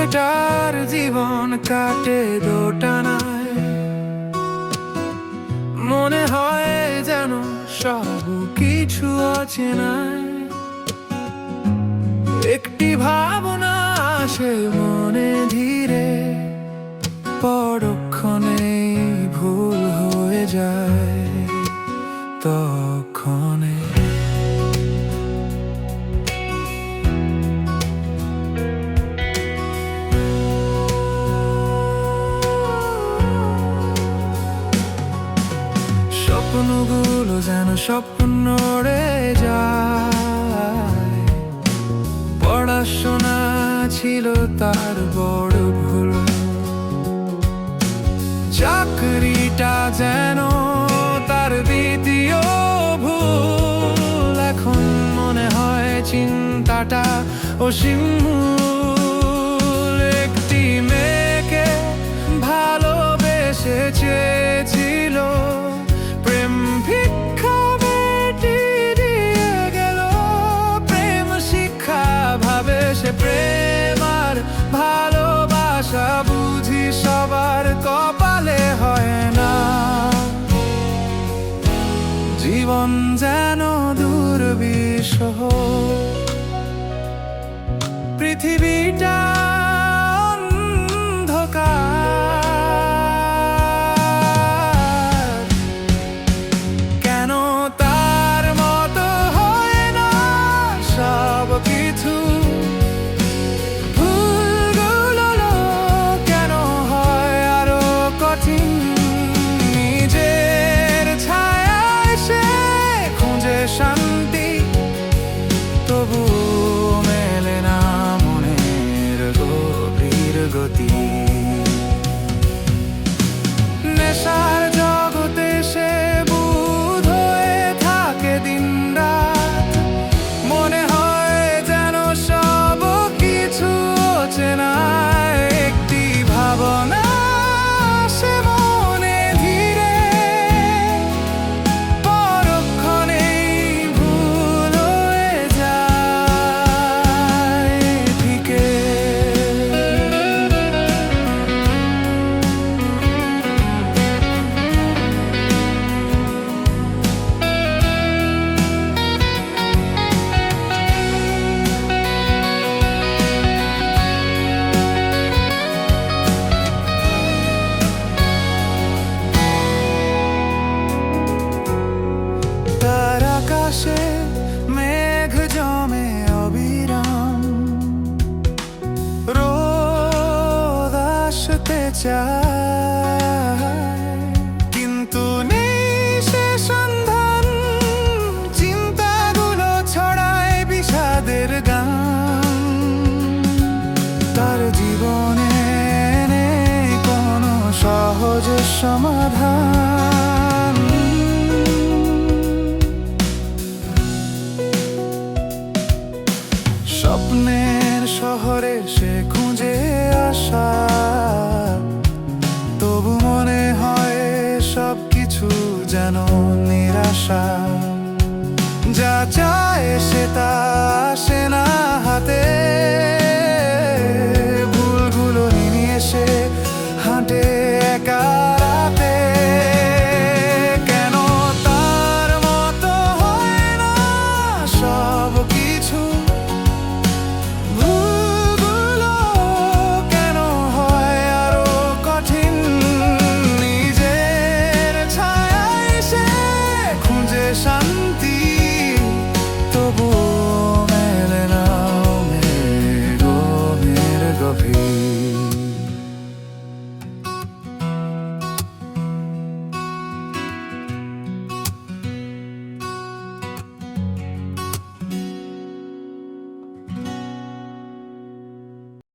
ছেলেটার জীবন কাটে দোটানায়। মনে হয় যেন সব কিছু অচেনায় একটি ভাবনা আসে মনে ধীরে, পরক্ষণে ভুল হয়ে যায়, তখনে স্বপ্নগুলো যেন স্বপ্ন রে যায়। পড়াশোনা ছিল তার বড় ভুল। চাকরিটা যেন তার দ্বিতীয় ভুল। এখন মনে হয় চিন্তাটা অসীম দুর্বিষহ পৃথিবীটা অন্ধকার। কেন তার মতো হয় না সব কিছু আসতে চায়। কিন্তু নেই সে সন্ধান, চিন্তাগুলো ছড়ায় বিষাদের গান। তার জীবনে কোনো সহজ সমাধান। স্বপ্নের শহরে সে খুঁজে আসা। achar.